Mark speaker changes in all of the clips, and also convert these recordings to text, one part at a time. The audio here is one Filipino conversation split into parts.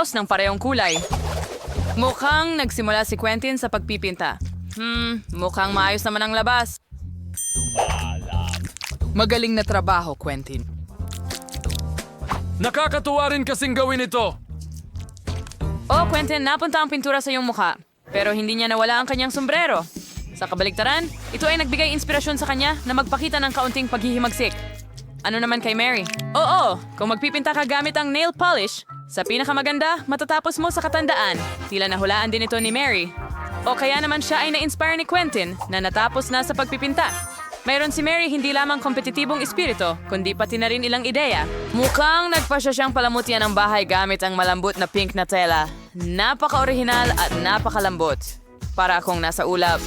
Speaker 1: blouse ng parehong kulay. Mukhang nagsimula si Quentin sa pagpipinta. Hmm, mukhang maayos naman ang labas.
Speaker 2: Magaling na trabaho, Quentin.
Speaker 3: Nakakatuwa rin kasing gawin ito.
Speaker 1: Oh, Quentin, napunta ang pintura sa iyong mukha. Pero hindi niya nawala ang kanyang sombrero. Sa kabaligtaran, ito ay nagbigay inspirasyon sa kanya na magpakita ng kaunting paghihimagsik. Ano naman kay Mary? Oo, kung magpipinta ka gamit ang nail polish, sa pinakamaganda, matatapos mo sa katandaan. Tila nahulaan din ito ni Mary. O kaya naman siya ay na-inspire ni Quentin na natapos na sa pagpipinta. Mayroon si Mary hindi lamang kompetitibong espiritu, kundi pati na rin ilang ideya. Mukhang nagpasya siyang palamutian ang bahay gamit ang malambot na pink na tela. Napaka-orihinal at napakalambot. Para akong nasa ulap.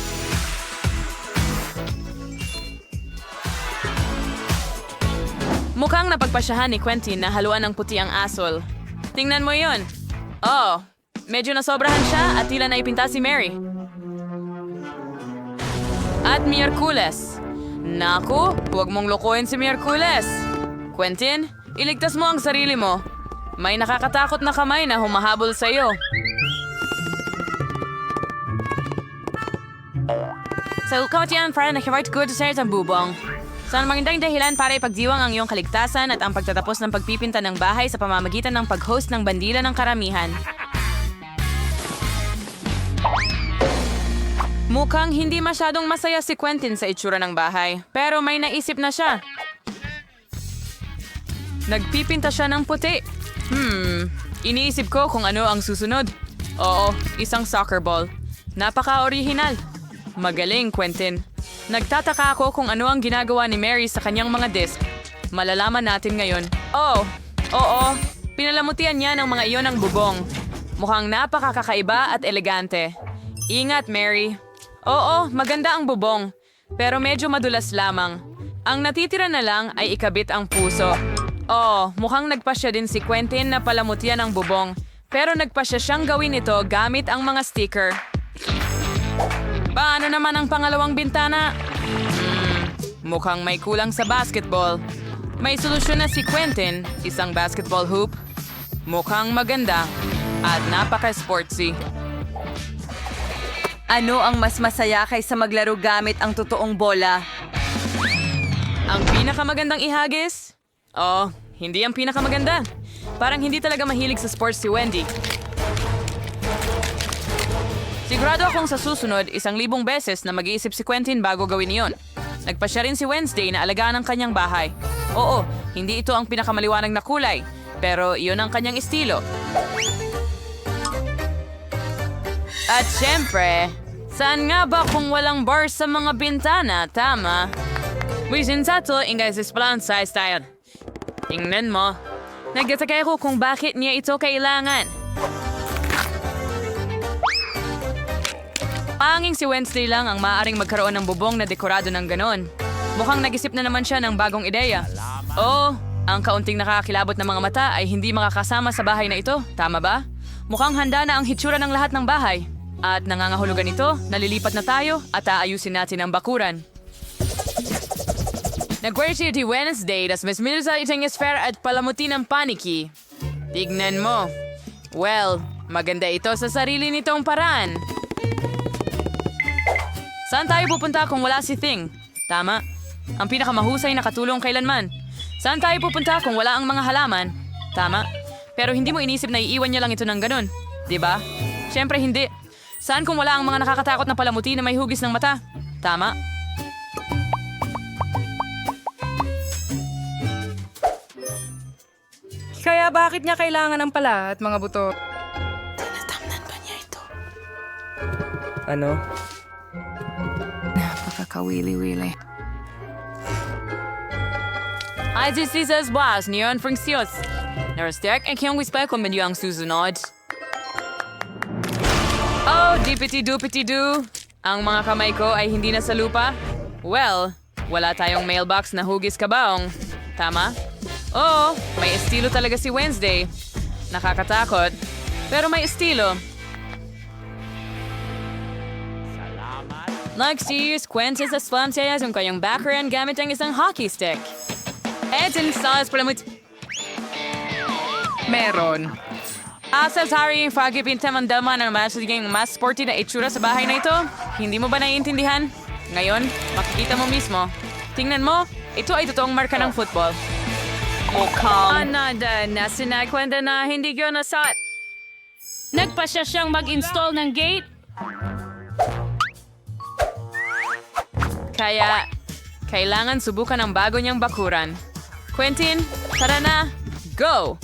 Speaker 1: Mukhang napagpasyahan ni Quentin na haluan ng puti ang asol. Tingnan mo yon. Oh, medyo nasobrahan siya at tila naipinta si Mary. At Miyerkules. Naku, huwag mong lokohin si Miyerkules. Quentin, iligtas mo ang sarili mo. May nakakatakot na kamay na humahabol sa iyo. Sa so, yan para nakivart good sa bubong. Sa magandang dahilan para ipagdiwang ang iyong kaligtasan at ang pagtatapos ng pagpipinta ng bahay sa pamamagitan ng pag-host ng bandila ng karamihan. Mukhang hindi masyadong masaya si Quentin sa itsura ng bahay, pero may naisip na siya. Nagpipinta siya ng puti. Hmm, iniisip ko kung ano ang susunod. Oo, isang soccer ball. Napaka-original. Magaling, Quentin. Nagtataka ako kung ano ang ginagawa ni Mary sa kanyang mga disc. Malalaman natin ngayon. Oh, oo, pinalamutian niya ng mga iyon ng bubong. Mukhang napakakakaiba at elegante. Ingat, Mary. Oo, maganda ang bubong. Pero medyo madulas lamang. Ang natitira na lang ay ikabit ang puso. Oh, mukhang nagpasya din si Quentin na palamutian ang bubong. Pero nagpasya siyang gawin ito gamit ang mga sticker. Paano naman ang pangalawang bintana? Hmm, mukhang may kulang sa basketball. May solusyon na si Quentin, isang basketball hoop. Mukhang maganda at napaka-sportsy.
Speaker 4: Ano ang mas masaya kaysa maglaro gamit ang totoong bola?
Speaker 1: Ang pinakamagandang ihagis? Oh, hindi ang pinakamaganda. Parang hindi talaga mahilig sa sports si Wendy. Sigurado akong sa susunod, isang libong beses na mag-iisip si Quentin bago gawin iyon. Nagpasya rin si Wednesday na alagaan ang kanyang bahay. Oo, hindi ito ang pinakamaliwanag na kulay, pero iyon ang kanyang estilo. At syempre, saan nga ba kung walang bars sa mga bintana, tama? Wisin sa to, ingay sa plan sa style. Tingnan mo. Nagtataka ako kung bakit niya ito kailangan. Panging si Wednesday lang ang maaaring magkaroon ng bubong na dekorado ng ganon. Mukhang nag-isip na naman siya ng bagong ideya. Oo, ang kaunting nakakilabot na mga mata ay hindi makakasama sa bahay na ito, tama ba? Mukhang handa na ang hitsura ng lahat ng bahay. At nangangahulugan ito, nalilipat na tayo at aayusin natin ang bakuran. Di Wednesday, das mas minusa itang esfer at palamuti ng paniki. Tignan mo. Well, maganda ito sa sarili nitong paraan. Saan tayo pupunta kung wala si Thing? Tama. Ang pinakamahusay na katulong kailanman. Saan tayo pupunta kung wala ang mga halaman? Tama. Pero hindi mo inisip na iiwan niya lang ito ng ganun. 'Di ba? Siyempre hindi. Saan kung wala ang mga nakakatakot na palamuti na may hugis ng mata? Tama.
Speaker 5: Kaya bakit niya kailangan ng pala at mga buto?
Speaker 2: Ano?
Speaker 5: Napakakawili-wili.
Speaker 1: Ay, this is as boss, niyon Francios. Narastek, ang kiyong wispa kung medyo ang susunod. Oh, dipity-dupity-doo. Ang mga kamay ko ay hindi na sa lupa? Well, wala tayong mailbox na hugis kabaong. Tama? Oo, may estilo talaga si Wednesday. Nakakatakot. Pero may estilo. Next year's Quentin sa slum siya yung kayong background gamit ang isang hockey stick. Edson Salas pala mo...
Speaker 2: Meron.
Speaker 1: Asa sorry, Froggy pintamandaman ang mas siging mas sporty na itsura sa bahay na ito? Hindi mo ba naiintindihan? Ngayon, makikita mo mismo. Tingnan mo, ito ay totoong marka ng football. Mukhang... Ananda, na sinakwenda na hindi ko nasat.
Speaker 6: Nagpasya siyang mag-install ng gate?
Speaker 1: Kaya, kailangan subukan ang bago niyang bakuran. Quentin, tara na! Go!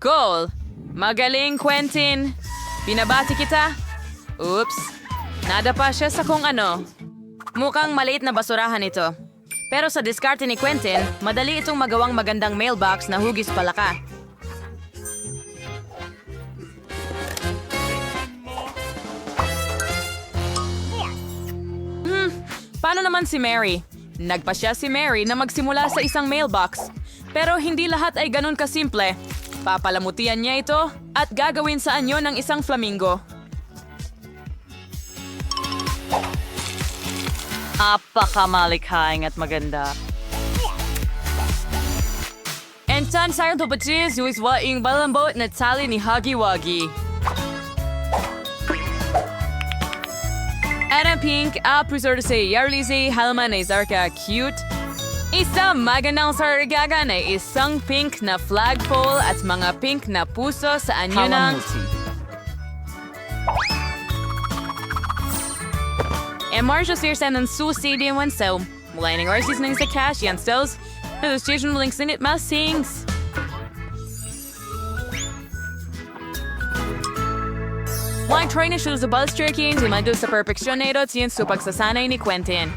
Speaker 1: Goal! Magaling, Quentin! Binabati kita! Oops! Nadapa siya sa kung ano. Mukhang maliit na basurahan ito. Pero sa diskarte ni Quentin, madali itong magawang magandang mailbox na hugis palaka. Paano naman si Mary? Nagpa siya si Mary na magsimula sa isang mailbox. Pero hindi lahat ay ganun kasimple. Papalamutian niya ito at gagawin sa anyo ng isang flamingo.
Speaker 4: Apakamalikhaing at maganda.
Speaker 1: And tan sayang tupatis yung iswaing balambot na tali ni Huggy Wuggy. Pink, a presordo sa Yarlize, Halman na Zarka Cute. Isang magandang sargaga na isang pink na flagpole at mga pink na puso sa anyo ng... E Marcia Sirsen ng susi di man so. Mula ng orsis ng sa cash yan stills. Na the station links in it mas sings. Why try na siya sa bus trekking, dumado sa perfeksyon na ito at siyan sa pagsasanay ni Quentin.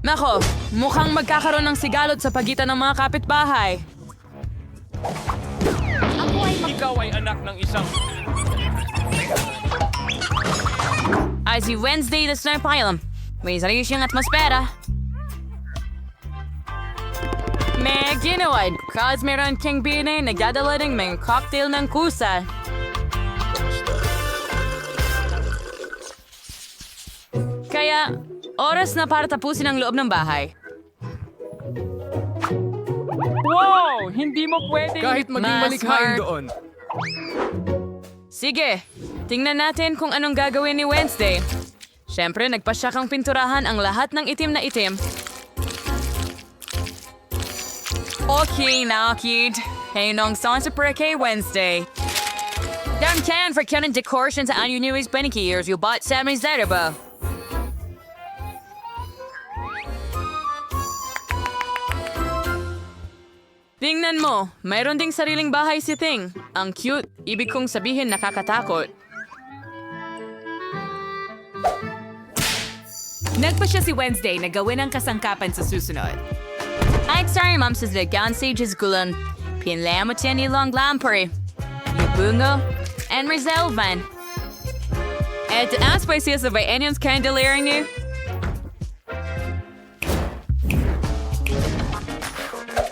Speaker 1: Nako, mukhang magkakaroon ng sigalot sa pagitan ng mga kapitbahay.
Speaker 3: Ikaw ay anak ng isang...
Speaker 1: Ay si Wednesday the Snipe Island. May sarili siyang atmosfera. May ginawa, cause meron kang bine nagdadala ng mga cocktail ng kusa. Kaya, oras na para tapusin ang loob ng bahay.
Speaker 3: Wow! Hindi mo pwede!
Speaker 2: Kahit maging
Speaker 1: Mas
Speaker 2: malikhain
Speaker 1: smart.
Speaker 2: doon.
Speaker 1: Sige, tingnan natin kung anong gagawin ni Wednesday. Siyempre, nagpasya kang pinturahan ang lahat ng itim na itim. Okay na, kid. Hey, nong song sa kay Wednesday. Dan kan for kanon decoration sa anyo news beniki years you bought Sammy Zedaba. Tingnan mo, mayroon ding sariling bahay si Ting. Ang cute, ibig kong sabihin nakakatakot.
Speaker 6: Nagpa siya si Wednesday na gawin ang kasangkapan sa susunod.
Speaker 1: Ay, sorry, ma'am, sa Legan Sages Gulan. Pinlamot yan ilang lampari. Yubungo, and Rizelvan. At by siya sa Bayanians Candelaring niyo.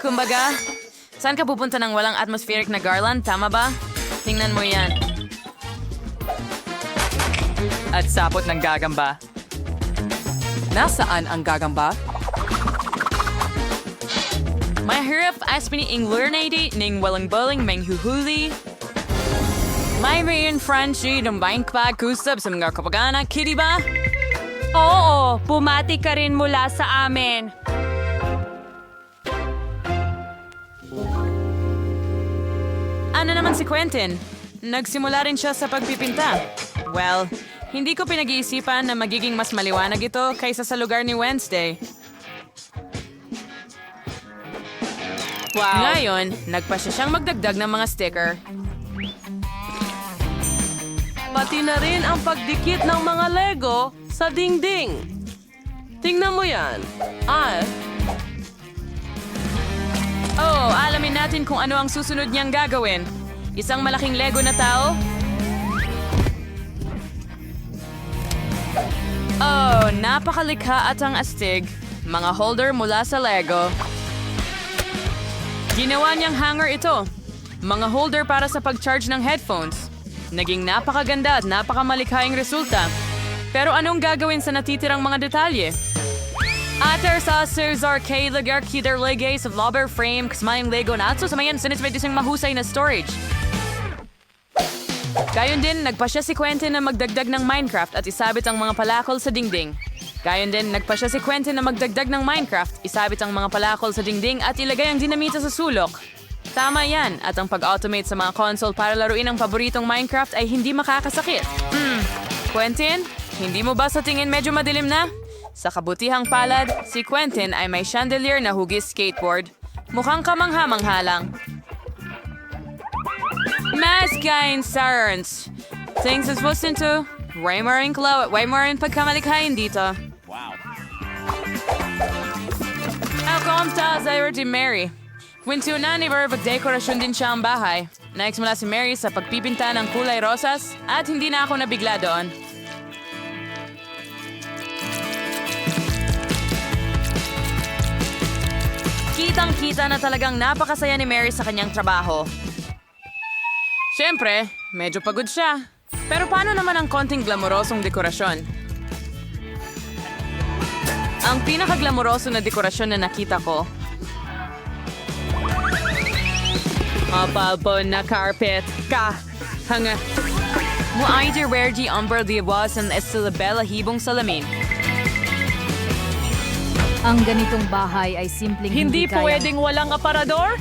Speaker 1: Kumbaga, saan ka pupunta ng walang atmospheric na garland? Tama ba? Tingnan mo yan. At sapot ng gagamba.
Speaker 2: Nasaan ang gagamba?
Speaker 1: Mahirap as piniing learnady ning walang baling menghuhuli. May mayon Francie ng bank pa kusap sa mga kapagana, kitty ba?
Speaker 6: Oo, bumati ka rin mula sa amin.
Speaker 1: Ano naman si Quentin? Nagsimula rin siya sa pagpipinta. Well, hindi ko pinag-iisipan na magiging mas maliwanag ito kaysa sa lugar ni Wednesday. Wow. Ngayon, nagpasya siyang magdagdag ng mga sticker.
Speaker 7: Pati na rin ang pagdikit ng mga Lego sa dingding. Tingnan mo yan. Ah,
Speaker 1: Oh, alamin natin kung ano ang susunod niyang gagawin. Isang malaking Lego na tao? Oh, napakalikha at ang astig. Mga holder mula sa Lego. Ginawa niyang hanger ito. Mga holder para sa pag-charge ng headphones. Naging napakaganda at napakamalikhaing resulta. Pero anong gagawin sa natitirang mga detalye? Ater sa Sirs Arcade Lagar Kider Legay sa Blobber Frame kasmayang Lego Natsu sa mayan sinismay isang mahusay na storage. Gayon din, nagpa siya si Quentin na magdagdag ng Minecraft at isabit ang mga palakol sa dingding. Gayon din, nagpa siya si Quentin na magdagdag ng Minecraft, isabit ang mga palakol sa dingding at ilagay ang dinamita sa sulok. Tama yan, at ang pag-automate sa mga console para laruin ang paboritong Minecraft ay hindi makakasakit. Hmm, Quentin, hindi mo ba sa tingin medyo madilim na? Sa kabutihang palad, si Quentin ay may chandelier na hugis skateboard. Mukhang kamangha-mangha lang. Mascaine Sarns. Things is supposed into Raymar and Chloe Waymar and pagkamalikhain dito. Ako ang taas ay di Mary. Kwento na ni Bar pagdekorasyon din siya ang bahay. Naiksimula si Mary sa pagpipinta ng kulay rosas at hindi na ako nabigla doon. Kitang-kita na talagang napakasaya ni Mary sa kanyang trabaho. Siyempre, medyo pagod siya. Pero paano naman ang konting glamorosong dekorasyon? Ang pinakaglamoroso na dekorasyon na nakita ko. Mapabo na carpet. Ka. Hanga. Mo ay di rare di umber di and estilabella hibong salamin.
Speaker 8: Ang ganitong bahay ay simpleng hindi,
Speaker 1: Hindi
Speaker 8: kayang-
Speaker 1: pwedeng walang aparador?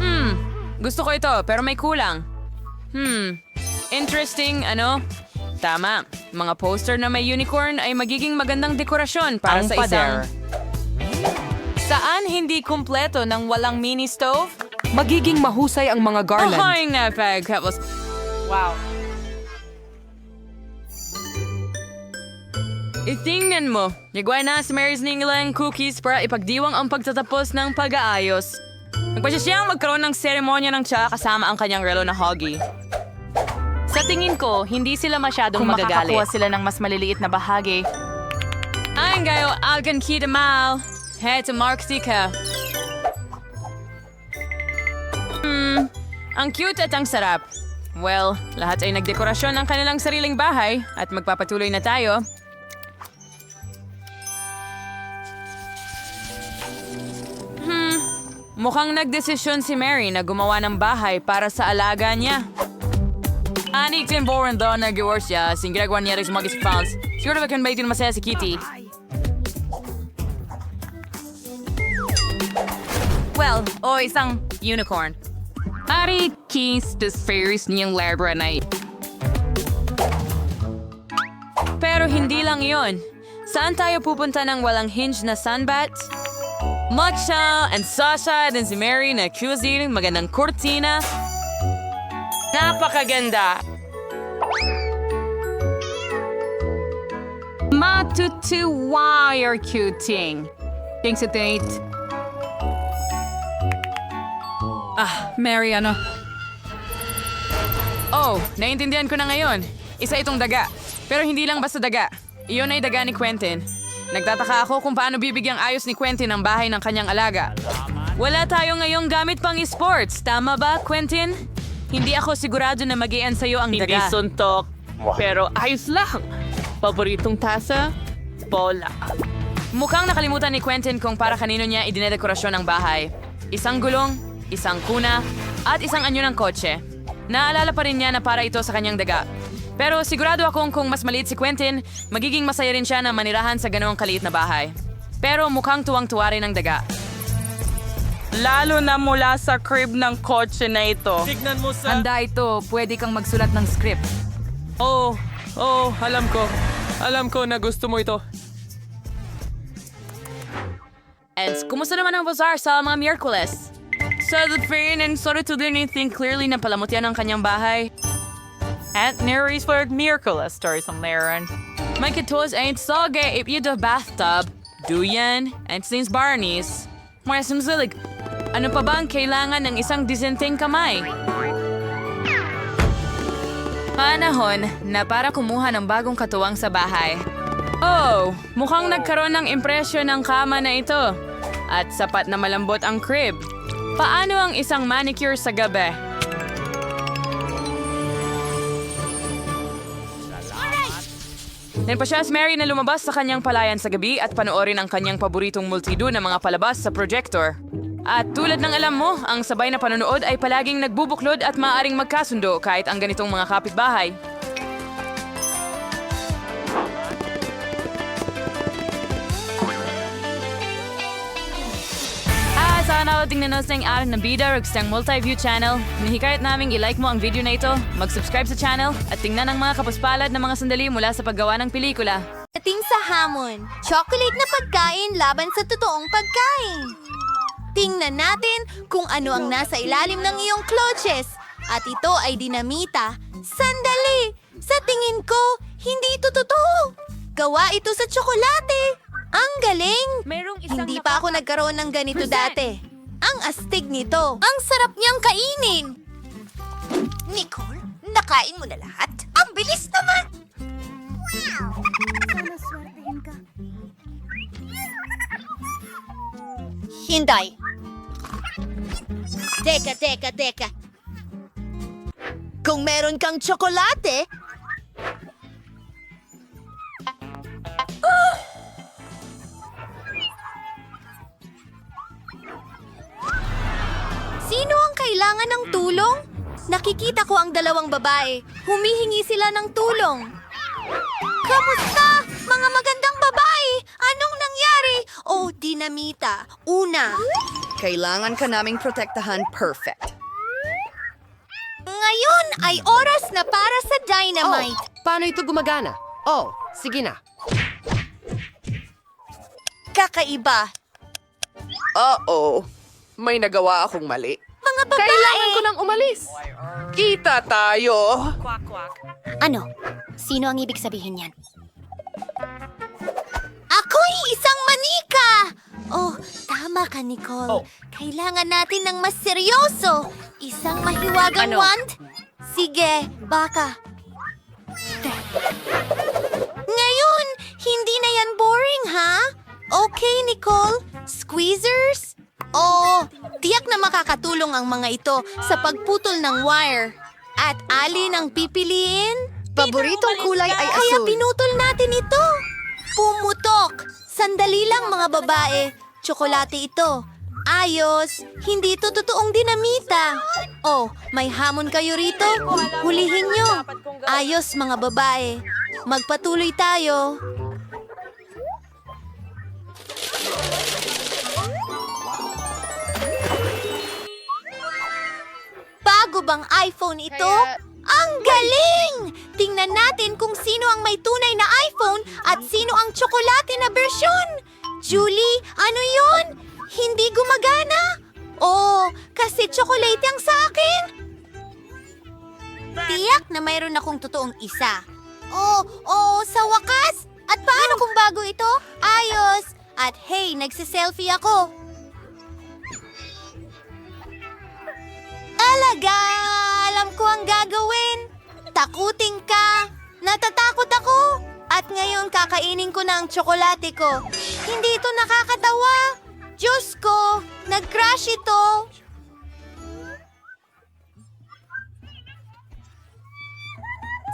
Speaker 1: Hmm, gusto ko ito pero may kulang. Hmm, interesting, ano? Tama, mga poster na may unicorn ay magiging magandang dekorasyon para
Speaker 2: Ang
Speaker 1: sa isang... Saan hindi kumpleto ng walang mini stove?
Speaker 2: Magiging mahusay ang mga garland.
Speaker 1: Ahoy na pagkapos. Wow. Itingnan mo, nagawa na si Mary's Ninglang cookies para ipagdiwang ang pagtatapos ng pag-aayos. Nagpasya siyang magkaroon ng seremonya ng tsa kasama ang kanyang relo na hoggy. Sa tingin ko, hindi sila masyadong
Speaker 6: Kung
Speaker 1: magagalit.
Speaker 6: makakakuha sila ng mas maliliit na bahagi.
Speaker 1: Ang gayo, algan kita mal. Heto Marksika. Hmm, ang cute at ang sarap. Well, lahat ay nagdekorasyon ng kanilang sariling bahay at magpapatuloy na tayo. Hmm, mukhang nagdesisyon si Mary na gumawa ng bahay para sa alaga niya. Ani Tim Boren daw na gawa siya, sing ginagawa niya rin sa mga fans. Siguro ba kan ba ito masaya si Kitty? Well, o isang unicorn. Ari keys to fairies niyang labra na Pero hindi lang yon. Saan tayo pupunta ng walang hinge na sunbat? Matcha and Sasha din si Mary na cuisine, magandang kurtina. Napakaganda!
Speaker 6: Matutuwa your cuting. Thanks to date.
Speaker 1: Ah, Mary, ano? Oh, naiintindihan ko na ngayon. Isa itong daga. Pero hindi lang basta daga. Iyon ay daga ni Quentin. Nagtataka ako kung paano bibigyang ayos ni Quentin ang bahay ng kanyang alaga. Wala tayo ngayong gamit pang esports, tama ba, Quentin? Hindi ako sigurado na mag sa'yo ang
Speaker 7: Hindi
Speaker 1: daga.
Speaker 7: suntok, pero ayos lang. Paboritong tasa? Bola.
Speaker 1: Mukhang nakalimutan ni Quentin kung para kanino niya idinedekorasyon ang bahay. Isang gulong, isang kuna, at isang anyo ng kotse. Naalala pa rin niya na para ito sa kanyang daga. Pero sigurado akong kung mas maliit si Quentin, magiging masaya rin siya na manirahan sa ganoong kaliit na bahay. Pero mukhang tuwang-tuwa rin ang daga.
Speaker 3: Lalo na mula sa crib ng kotse na ito.
Speaker 7: Tignan mo sa...
Speaker 5: Handa ito, pwede kang magsulat ng script.
Speaker 3: Oh, oh, alam ko. Alam ko na gusto mo ito.
Speaker 1: And kumusta naman ang bazaar sa mga Miyerkules? Sa the fair and sorry to do anything clearly na palamutyan ang kanyang bahay.
Speaker 6: At Mary's word miracle stories on Laren.
Speaker 1: My kitos ain't soge if you the bathtub. Duyan, and since Barney's. Mga sumsilig, ano pa ba ang kailangan ng isang disenteng kamay? Panahon na para kumuha ng bagong katuwang sa bahay. Oh, mukhang nagkaroon ng impresyon ng kama na ito. At sapat na malambot ang crib. Paano ang isang manicure sa gabi? Nanpasyas Mary na lumabas sa kanyang palayan sa gabi at panoorin ang kanyang paboritong multido na mga palabas sa projector. At tulad ng alam mo, ang sabay na panonood ay palaging nagbubuklod at maaaring magkasundo kahit ang ganitong mga kapitbahay. Ah, sana ako tingnan sa ang araw ng Bida Rugs ng Multi-View Channel. Hinihikayat naming i-like mo ang video na ito, mag-subscribe sa channel, at tingnan ang mga kapuspalad na mga sandali mula sa paggawa ng pelikula.
Speaker 9: Dating sa hamon, chocolate na pagkain laban sa totoong pagkain. Tingnan natin kung ano ang nasa ilalim ng iyong clutches. At ito ay dinamita. Sandali! Sa tingin ko, hindi ito totoo. Gawa ito sa tsokolate. Ang galing!
Speaker 6: Merong isang
Speaker 9: Hindi pa ako nagkaroon ng ganito dati. Ang astig nito. Ang sarap niyang kainin. Nicole, nakain mo na lahat? Ang bilis naman! Wow! Sana swertehin ka. Hinday. Teka, teka, teka. Kung meron kang tsokolate, Sino ang kailangan ng tulong? Nakikita ko ang dalawang babae. Humihingi sila ng tulong. Kamusta, mga magandang babae? Anong nangyari? Oh, dinamita. Una.
Speaker 4: Kailangan ka naming protektahan perfect.
Speaker 9: Ngayon ay oras na para sa dynamite.
Speaker 2: Paano ito gumagana? Oh, sige na.
Speaker 9: Kakaiba.
Speaker 10: Oo. May nagawa akong mali.
Speaker 9: Mga babae.
Speaker 10: Kailangan ko nang umalis. Kita tayo.
Speaker 9: Ano? Sino ang ibig sabihin yan? Ako'y isang manika! Oh, tama ka, Nicole. Kailangan natin ng mas seryoso. Isang mahiwagang wand? Sige, baka. Ngayon, hindi na yan boring, ha? Okay, Nicole. Squeezers? Oo, tiyak na makakatulong ang mga ito sa pagputol ng wire. At alin ang pipiliin?
Speaker 4: Paboritong kulay ay
Speaker 9: Kaya
Speaker 4: asul.
Speaker 9: pinutol natin ito. Pumutok. Sandali lang mga babae. Tsokolate ito. Ayos. Hindi ito totoong dinamita. Oh, may hamon kayo rito? Hulihin nyo. Ayos mga babae. Magpatuloy tayo. Bago bang iPhone ito? Ang galing! Tingnan natin kung sino ang may tunay na iPhone at sino ang tsokolate na bersyon. Julie, ano yon? Hindi gumagana? Oh, kasi tsokolate ang sa akin. Tiyak na mayroon akong totoong isa. Oh, oh, sa wakas? At paano kung bago ito? Ayos! At hey, nagsiselfie ako. Alaga! Alam ko ang gagawin. Takutin ka. Natatakot ako. At ngayon kakainin ko na ang tsokolate ko. Hindi ito nakakatawa. Diyos ko, nag-crash ito.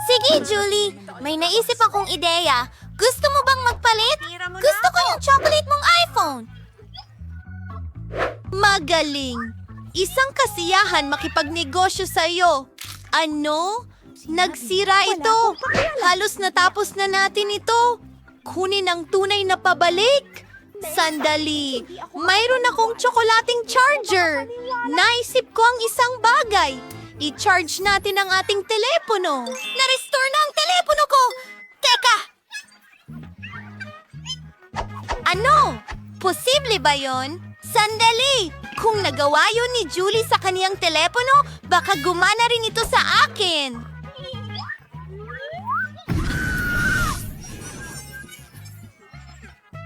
Speaker 9: Sige, Julie. May naisip akong ideya. Gusto mo bang magpalit? Gusto ko yung chocolate mong iPhone. Magaling. Isang kasiyahan makipagnegosyo sa iyo. Ano? Nagsira ito. Halos natapos na natin ito. Kunin ang tunay na pabalik. Sandali. Mayroon akong tsokolating charger. Naisip ko ang isang bagay. I-charge natin ang ating telepono. Na-restore na ang telepono ko. Teka! Ano? Posible ba yon? Sandali! Kung nagawa yun ni Julie sa kaniyang telepono, baka gumana rin ito sa akin.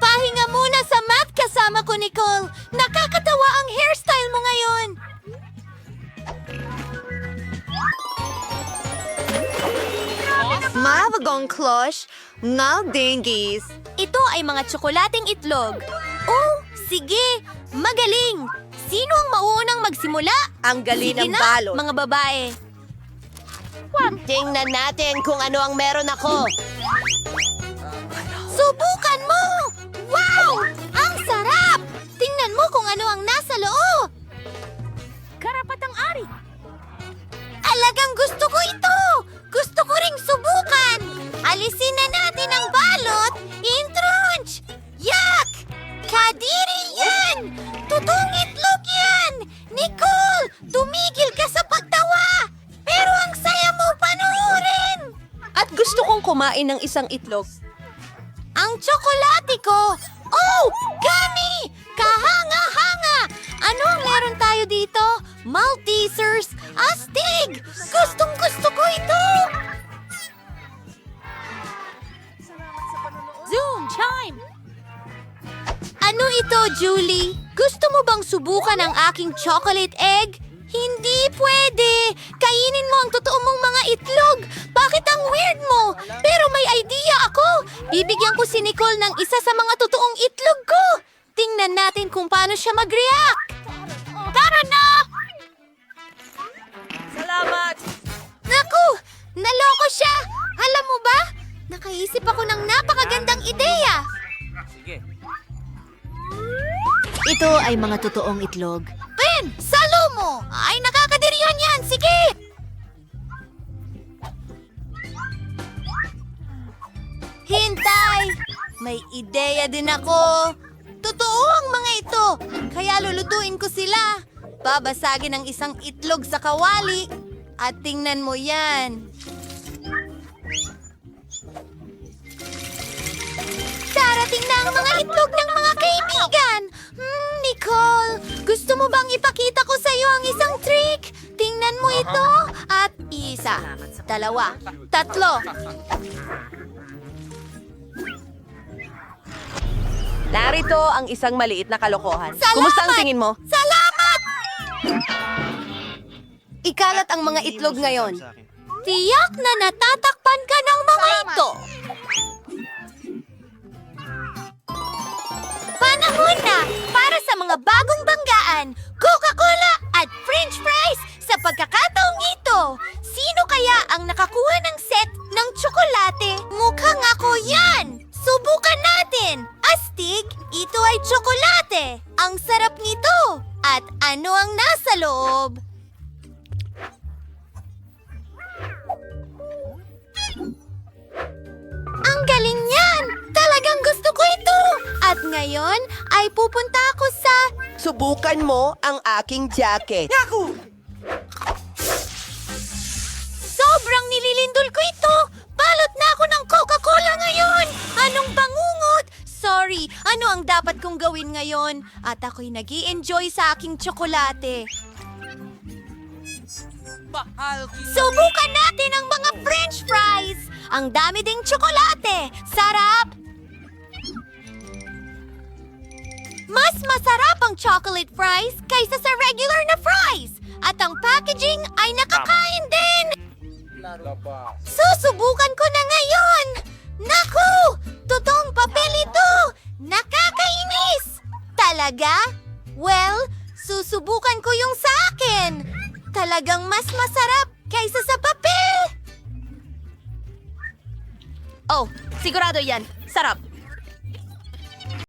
Speaker 9: Pahinga muna sa math kasama ko, Nicole. Nakakatawa ang hairstyle mo ngayon.
Speaker 4: Mavagong klosh, ngal dingies.
Speaker 9: Ito ay mga tsokolating itlog. Oh, sige. Magaling. Sino ang mauunang magsimula?
Speaker 4: Ang galing
Speaker 9: Sige
Speaker 4: ng
Speaker 9: na,
Speaker 4: balot.
Speaker 9: mga babae. Tingnan natin kung ano ang meron ako. Subukan mo! Wow! Ang sarap! Tingnan mo kung ano ang nasa
Speaker 2: kumain ng isang itlog.
Speaker 9: Ang tsokolate ko! Oh! Gami! Kahanga-hanga! Ano ang meron tayo dito? Maltesers! Astig! Gustong gusto ko ito!
Speaker 6: Zoom chime.
Speaker 9: Ano ito, Julie? Gusto mo bang subukan ang aking chocolate egg? Hindi pwede! Kainin mo ang totoo mong mga itlog! Bakit ang weird mo? Pero may idea ako! Bibigyan ko si Nicole ng isa sa mga totoong itlog ko! Tingnan natin kung paano siya mag-react! Tara na!
Speaker 4: Salamat!
Speaker 9: Naku! Naloko siya! Alam mo ba? Nakaisip ako ng napakagandang ideya! Ito ay mga totoong itlog. Ben! Salo mo! Ay, nakakadiriyan yan! Sige! Hintay! May ideya din ako. Totoo ang mga ito. Kaya lulutuin ko sila. Babasagin ang isang itlog sa kawali. At tingnan mo yan. Darating na ang mga itlog ng mga kaibigan. Hmm, Nicole, gusto mo bang ipakita ko sa iyo ang isang trick? Tingnan mo ito. At isa, dalawa, tatlo.
Speaker 2: Narito ang isang maliit na kalokohan.
Speaker 9: Salamat!
Speaker 2: Kumusta ang tingin mo?
Speaker 9: Salamat! Ikalat ang mga itlog ngayon. Tiyak na natatakpan ka ng mga ito. Panahon na para
Speaker 2: jacket.
Speaker 9: Sobrang nililindol ko ito! Balot na ako ng Coca-Cola ngayon! Anong bangungot? Sorry, ano ang dapat kong gawin ngayon? At ako'y nag enjoy sa aking tsokolate. Subukan natin ang mga french fries! Ang dami ding tsokolate! Sarap! Mas masarap ang chocolate fries kaysa sa regular na fries! At ang packaging ay nakakain din! Susubukan ko na ngayon! Naku! Totoong papel ito! Nakakainis! Talaga? Well, susubukan ko yung sa akin! Talagang mas masarap kaysa sa papel! Oh, sigurado yan. Sarap.